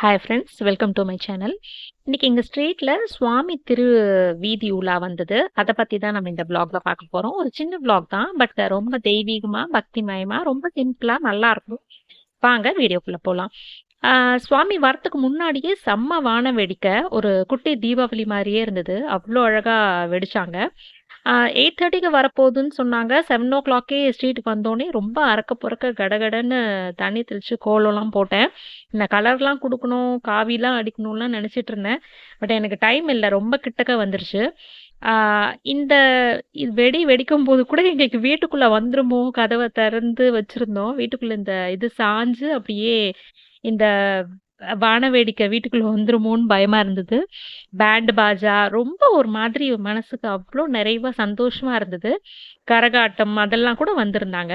Hi friends welcome to my channel இன்னைக்கு எங்கள் ஸ்ட்ரீட்டில் சுவாமி திரு வீதி உலா வந்தது. அதை பற்றி தான் நம்ம இந்த vlogல பார்க்க போகிறோம் ஒரு சின்ன பிளாக் தான் பட் ரொம்ப தெய்வீகமாக பக்திமயமாக ரொம்ப சிம்பிளாக நல்லா இருக்கும். வாங்க வீடியோக்குள்ளே போகலாம் சுவாமி வரத்துக்கு முன்னாடியே செம்ம வான வெடிக்க ஒரு குட்டி தீபாவளி மாதிரியே இருந்தது. அவ்வளோ அழகாக வெடிச்சாங்க. எயிட் தேர்ட்டிக்கு வரப்போகுதுன்னு சொன்னாங்க. செவன் ஓ கிளாக்கே ஸ்ட்ரீட்டுக்கு வந்தோடனே ரொம்ப அறக்க பொறக்க கடகடன்னு தண்ணி தெளித்து கோலம்லாம் போட்டேன். இந்த கலர்லாம் கொடுக்கணும் காவிலாம் அடிக்கணும்லாம் நினச்சிட்டு இருந்தேன் பட் எனக்கு டைம் இல்லை ரொம்ப கிட்டக்க வந்துருச்சு. இந்த இது வெடி வெடிக்கும் போது கூட எங்களுக்கு வீட்டுக்குள்ளே வந்துருமோ கதவை திறந்து வச்சுருந்தோம். வீட்டுக்குள்ளே இந்த இது சாஞ்சு அப்படியே இந்த வான வேடிக்கை வீட்டுக்குள்ளே வந்துருமோன்னு பயமாக இருந்தது. பேண்ட் பாஜா ரொம்ப ஒரு மாதிரி மனசுக்கு அவ்வளோ நிறைவா சந்தோஷமா இருந்தது. கரகாட்டம் அதெல்லாம் கூட வந்திருந்தாங்க.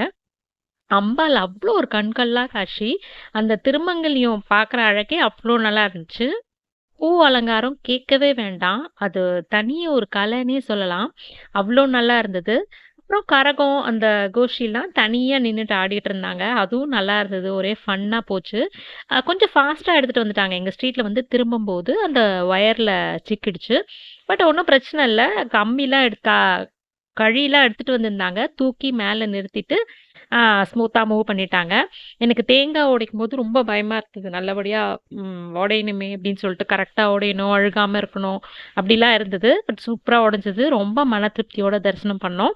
அம்பாள் அவ்வளோ ஒரு கண்கள்ளா காட்சி அந்த திருமங்கலியும் பார்க்குற அழகே அவ்வளோ நல்லா இருந்துச்சு. பூ அலங்காரம் கேட்கவே வேண்டாம். அது தனிய ஒரு கலைன்னே சொல்லலாம். அவ்வளோ நல்லா இருந்தது. அப்புறம் கரகம் அந்த கோஷ்டிலாம் தனியாக நின்றுட்டு ஆடிட்டு இருந்தாங்க. அதுவும் நல்லா இருந்தது. ஒரே ஃபன்னாக போச்சு. கொஞ்சம் ஃபாஸ்ட்டாக எடுத்துகிட்டு வந்துட்டாங்க. எங்கள் ஸ்ட்ரீட்டில் வந்து திரும்பும்போது அந்த ஒயரில் சிக்கிடுச்சு. பட் ஒன்றும் பிரச்சனை இல்லை. கம்பிலாம் எடுத்தா கழியெலாம் எடுத்துகிட்டு வந்திருந்தாங்க. தூக்கி மேலே நிறுத்திட்டு ஸ்மூத்தாக மூவ் பண்ணிட்டாங்க. எனக்கு தேங்காய் உடைக்கும் போது ரொம்ப பயமாக இருந்தது. நல்லபடியாக உடையணுமே அப்படின்னு சொல்லிட்டு கரெக்டாக உடையணும் அழுகாமல் இருக்கணும் அப்படிலாம் இருந்தது. பட் சூப்பராக உடைஞ்சது. ரொம்ப மன திருப்தியோட தரிசனம் பண்ணோம்.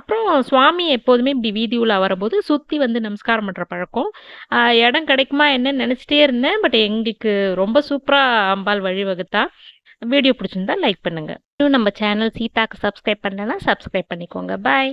அப்புறம் சுவாமி எப்போதுமே இப்படி வீதி உலா வரும்போது சுற்றி வந்து நமஸ்காரம் பண்ணுற பழக்கம். இடம் கிடைக்குமா என்னன்னு நினச்சிட்டே இருந்தேன். பட் எங்களுக்கு ரொம்ப சூப்பராக அம்பாள் வழிவகுத்தா. வீடியோ பிடிச்சிருந்தா லைக் பண்ணுங்க. இன்னும் நம்ம சேனல் சீதாக்கு சப்ஸ்கிரைப் பண்ணலன்னா சப்ஸ்கிரைப் பண்ணிக்கோங்க. பாய்